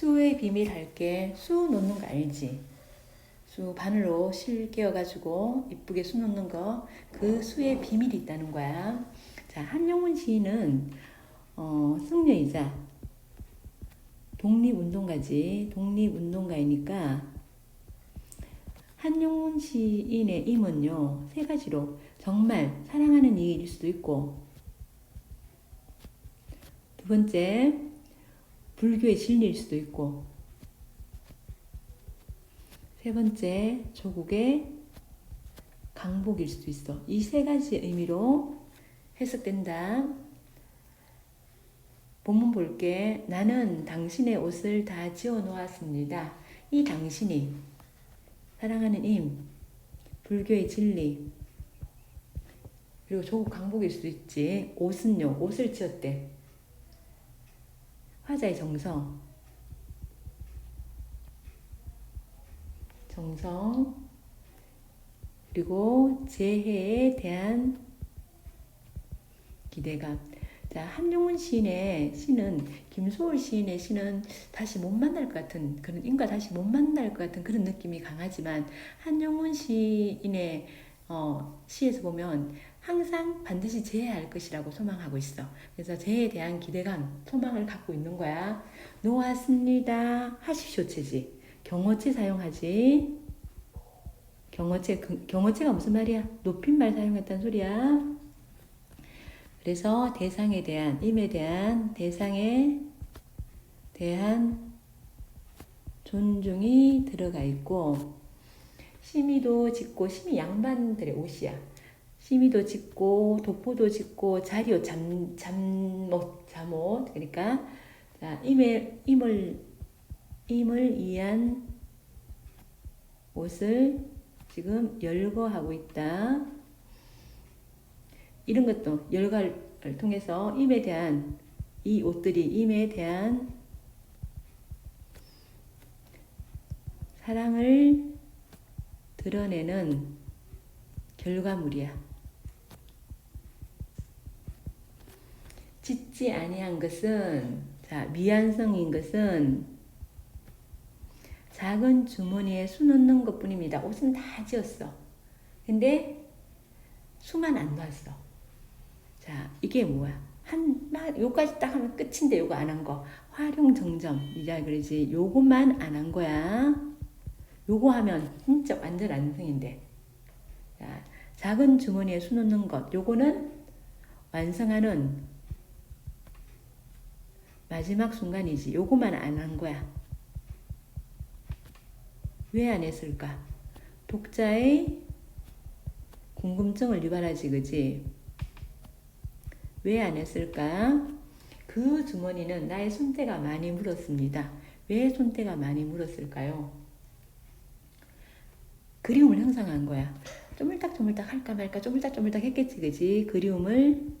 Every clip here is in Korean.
수의 비밀 할게. 수 놓는 거 알지? 수 바늘로 실 끼워가지고 이쁘게 수 놓는 거. 그 수의 비밀이 있다는 거야. 자, 한용운 시인은 어, 승려이자 독립운동가지. 독립운동가이니까 한용운 시인의 임은요, 세 가지로 정말 사랑하는 이일 수도 있고, 두 번째, 불교의 진리일 수도 있고, 세 번째, 조국의 강복일 수도 있어. 이 세 가지 의미로 해석된다. 본문 볼게. 나는 당신의 옷을 다 지어 놓았습니다. 이 당신이 사랑하는 임, 불교의 진리, 그리고 조국 강복일 수도 있지. 옷은요, 옷을 지었대. 화자의 정성, 정성, 그리고 재해에 대한 기대감. 자, 한용운 시인의 시는, 김소월 시인의 시는 다시 못 만날 것 같은, 그런 인과 다시 못 만날 것 같은 그런 느낌이 강하지만, 한용운 시인의 어, 시에서 보면 항상 반드시 재해할 것이라고 소망하고 있어. 그래서 재해에 대한 기대감, 소망을 갖고 있는 거야. 놓았습니다. 하십시오, 체지. 경어체 사용하지. 경어체, 그- 경어체가 무슨 말이야? 높임말 사용했다는 소리야. 그래서 대상에 대한, 임에 대한, 대상에 대한 존중이 들어가 있고, 심의도 짓고, 심의 양반들의 옷이야. 심의도 짓고, 도포도 짓고, 자리옷, 잠, 잠옷, 잠옷. 그러니까, 자, 임에, 임을, 임을 위한 옷을 지금 열거하고 있다. 이런 것도 열과를 통해서 임에 대한 이 옷들이 임에 대한 사랑을 드러내는 결과물이야. 짓지 아니한 것은 자 미안성인 것은 작은 주머니에 수 넣는 것뿐입니다. 옷은 다 지었어. 근데 수만 안 놨어. 자, 이게 뭐야? 한, 막, 요까지 딱 하면 끝인데 요거 안 한 거. 활용 정점. 이자 그러지. 요것만 안 한 거야. 요거 하면 진짜 완전 완성인데. 자, 작은 주머니에 수 넣는 것. 요거는 완성하는 마지막 순간이지. 요거만 안 한 거야. 왜 안 했을까? 독자의 궁금증을 유발하지, 그지? 왜 안 했을까? 그 주머니는 나의 손때가 많이 물었습니다. 왜 손때가 많이 물었을까요? 그리움을 형성한 거야. 쪼물딱쪼물딱 할까 말까 쪼물딱쪼물딱 했겠지, 그지? 그리움을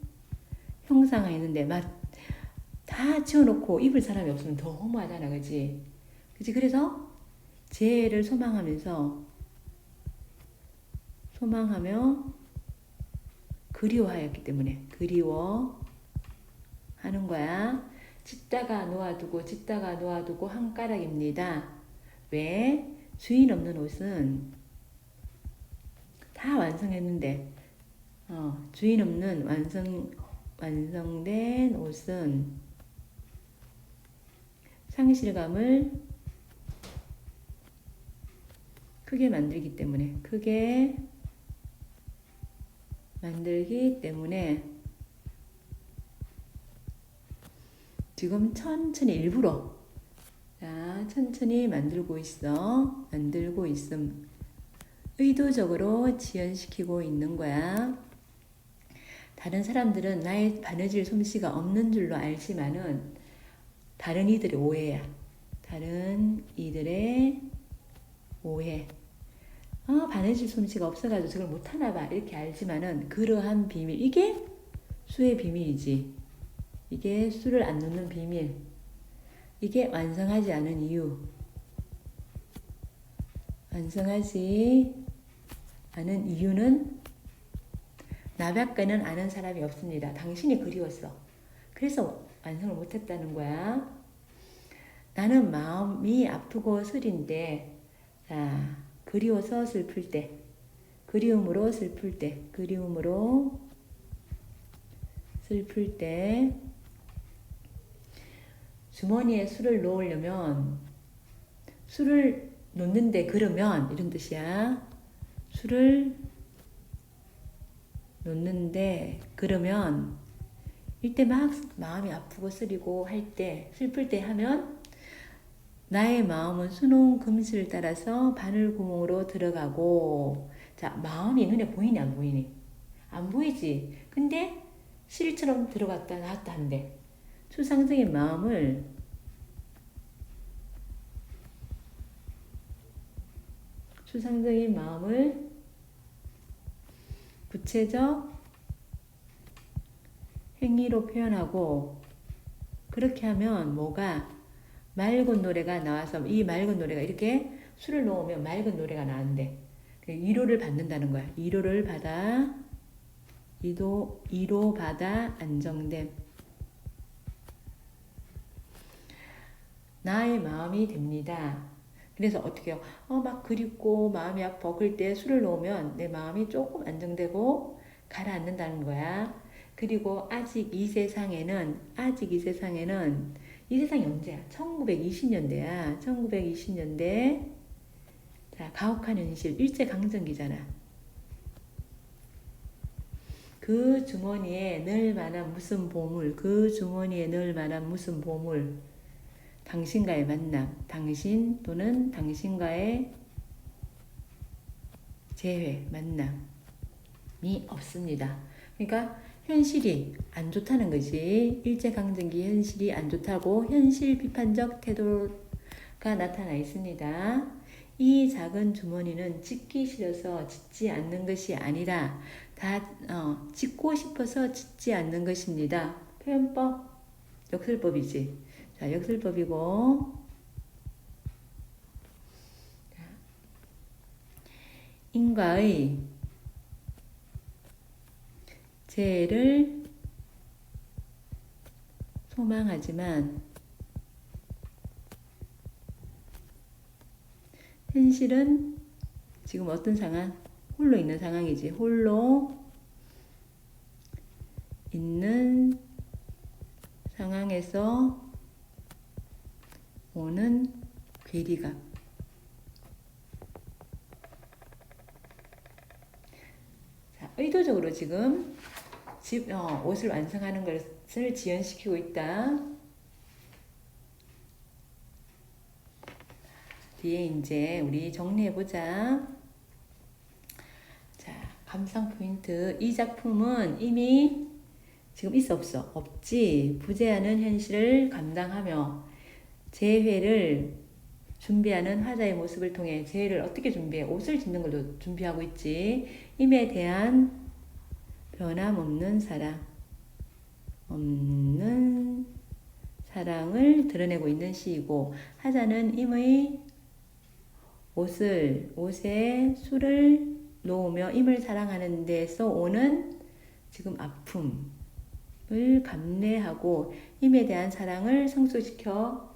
형성했는데, 막, 다 지어놓고 입을 사람이 없으면 더 허무하잖아, 그지? 그지? 그래서 재해를 소망하면서, 소망하며 그리워하였기 때문에 그리워 하는 거야. 짓다가 놓아두고 짓다가 놓아두고 한 가락입니다. 왜? 주인 없는 옷은 다 완성했는데 어, 주인 없는 완성 완성된 옷은 상실감을 크게 만들기 때문에 크게 만들기 때문에 지금 천천히 일부러 자 천천히 만들고 있어 만들고 있음. 의도적으로 지연시키고 있는 거야. 다른 사람들은 나의 바느질 솜씨가 없는 줄로 알지만은 다른 이들의 오해야 다른 이들의 오해 어, 바느질 솜씨가 없어가지고 저걸 못하나 봐. 이렇게 알지만은 그러한 비밀. 이게 수의 비밀이지. 이게 수를 안 놓는 비밀. 이게 완성하지 않은 이유. 완성하지 않은 이유는 나밖에는 아는 사람이 없습니다. 당신이 그리웠어. 그래서 완성을 못했다는 거야. 나는 마음이 아프고 쓰린데, 자, 그리워서 슬플 때, 그리움으로 슬플 때, 그리움으로 슬플 때, 주머니에 술을 넣으려면, 술을 놓는데 그러면, 이런 뜻이야. 술을 놓는데 그러면 이때 막 마음이 아프고 쓰리고 할 때 슬플 때 하면 나의 마음은 수놓은 금실을 따라서 바늘 구멍으로 들어가고 자 마음이 눈에 보이니 안 보이니? 안 보이지? 근데 실처럼 들어갔다 나왔다 한대. 추상적인 마음을 추상적인 마음을 구체적 행위로 표현하고 그렇게 하면 뭐가 맑은 노래가 나와서 이 맑은 노래가 이렇게 술을 넣으면 맑은 노래가 나는데 위로를 받는다는 거야. 위로를 받아 이도 위로 받아 안정됨. 나의 마음이 됩니다. 그래서 어떻게 해요? 어, 막 그립고 마음이 아파. 그럴 때 술을 놓으면 내 마음이 조금 안정되고 가라앉는다는 거야. 그리고 아직 이 세상에는, 아직 이 세상에는, 이 세상이 언제야? 1920년대야. 1920년대. 자, 가혹한 현실, 일제 강점기잖아. 그 주머니에 넣을 만한 무슨 보물, 그 주머니에 넣을 만한 무슨 보물, 당신과의 만남, 당신 또는 당신과의 재회, 만남이 없습니다. 그러니까 현실이 안 좋다는 거지. 일제강점기 현실이 안 좋다고 현실 비판적 태도가 나타나 있습니다. 이 작은 주머니는 짓기 싫어서 짓지 않는 것이 아니라 다 어, 짓고 싶어서 짓지 않는 것입니다. 표현법, 역설법이지. 자, 역설법이고 인과의 재해를 소망하지만 현실은 지금 어떤 상황? 홀로 있는 상황이지. 홀로 있는 상황에서 오는 괴리감. 자, 의도적으로 지금 집, 어, 옷을 완성하는 것을 지연시키고 있다. 뒤에 이제 우리 정리해보자. 자, 감상 포인트. 이 작품은 이미 지금 있어 없어? 없지. 부재하는 현실을 감당하며 재회를 준비하는 화자의 모습을 통해 재회를 어떻게 준비해? 옷을 짓는 걸도 준비하고 있지. 임에 대한 변함없는 사랑, 없는 사랑을 드러내고 있는 시이고 화자는 임의 옷을 옷에 술을 놓으며 임을 사랑하는 데서 오는 지금 아픔을 감내하고 임에 대한 사랑을 성숙시켜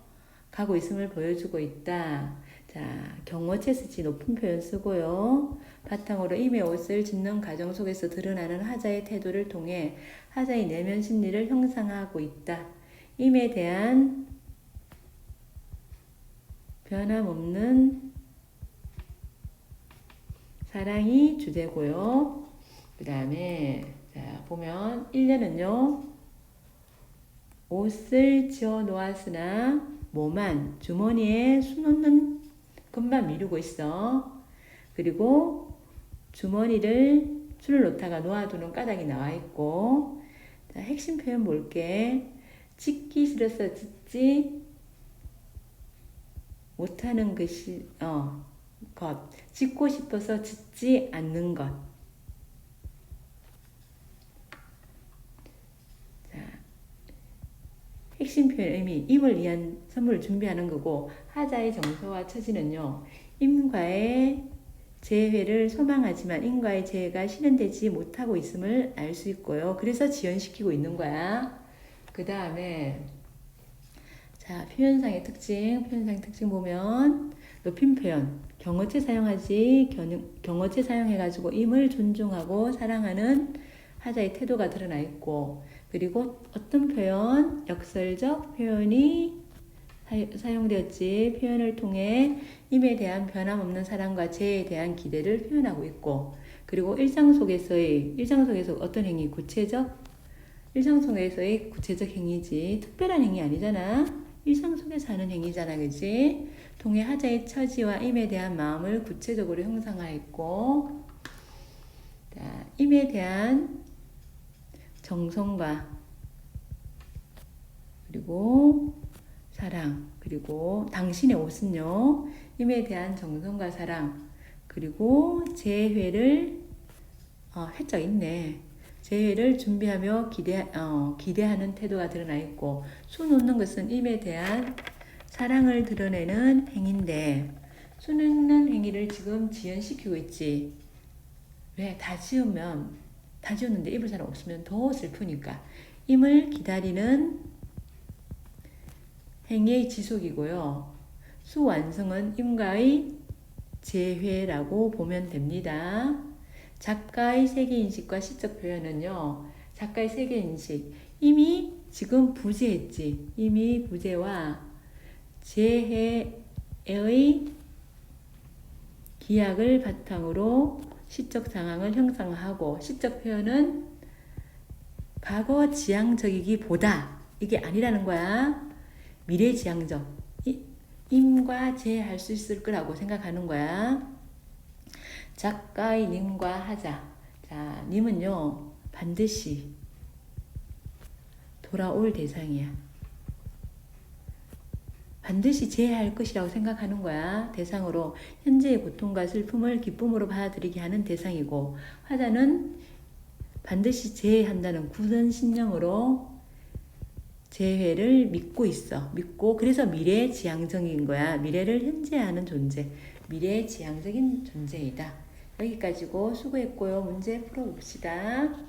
가고 있음을 보여주고 있다. 자, 경어체 쓰지 높은 표현 쓰고요. 바탕으로 임의 옷을 짓는 과정 속에서 드러나는 하자의 태도를 통해 하자의 내면 심리를 형상화하고 있다. 임에 대한 변함없는 사랑이 주제고요. 그 다음에 자 보면 1년은요. 옷을 지어 놓았으나 뭐만 주머니에 수놓는 것만 미루고 있어. 그리고 주머니를 줄을 놓다가 놓아두는 까닭이 나와 있고 자, 핵심 표현 볼게. 짓기 싫어서 짓지 못하는 것이 어, 것. 짓고 싶어서 짓지 않는 것. 핵심 표현 의미, 임을 위한 선물을 준비하는 거고, 하자의 정서와 처지는요, 임과의 재회를 소망하지만 임과의 재회가 실현되지 못하고 있음을 알 수 있고요. 그래서 지연시키고 있는 거야. 그 다음에, 자, 표현상의 특징, 표현상의 특징 보면 높임 표현, 경어체 사용하지, 견- 경어체 사용해가지고 임을 존중하고 사랑하는 하자의 태도가 드러나 있고, 그리고 어떤 표현, 역설적 표현이 사- 사용되었지, 표현을 통해 임에 대한 변함없는 사랑과 재에 대한 기대를 표현하고 있고, 그리고 일상 속에서의, 일상 속에서 어떤 행위, 구체적, 일상 속에서의 구체적 행위지, 특별한 행위 아니잖아. 일상 속에서 하는 행위잖아, 그지? 통해 하자의 처지와 임에 대한 마음을 구체적으로 형상화했고, 자, 임에 대한 정성과 그리고 사랑 그리고 당신의 옷은요 임에 대한 정성과 사랑 그리고 재회를 어, 해적 있네. 재회를 준비하며 기대 어, 기대하는 태도가 드러나 있고 수 놓는 것은 임에 대한 사랑을 드러내는 행인데 수 놓는 행위를 지금 지연시키고 있지. 왜? 다 지으면 다 지었는데 입을 사람 없으면 더 슬프니까 임을 기다리는 행위의 지속이고요. 수 완성은 임과의 재회라고 보면 됩니다. 작가의 세계인식과 시적 표현은요. 작가의 세계인식 이미 지금 부재했지. 이미 부재와 재해의 기약을 바탕으로 시적 상황을 형상화하고 시적 표현은 과거 지향적이기보다 이게 아니라는 거야. 미래 지향적. 이- 임과 재할 수 있을 거라고 생각하는 거야. 작가의 님과 하자. 자, 님은요, 반드시 돌아올 대상이야. 반드시 재해할 것이라고 생각하는 거야. 대상으로 현재의 고통과 슬픔을 기쁨으로 받아들이게 하는 대상이고 화자는 반드시 재해한다는 굳은 신념으로 재회를 믿고 있어. 믿고 그래서 미래 지향적인 거야. 미래를 현재하는 존재. 미래 지향적인 존재이다. 여기까지고 수고했고요. 문제 풀어봅시다.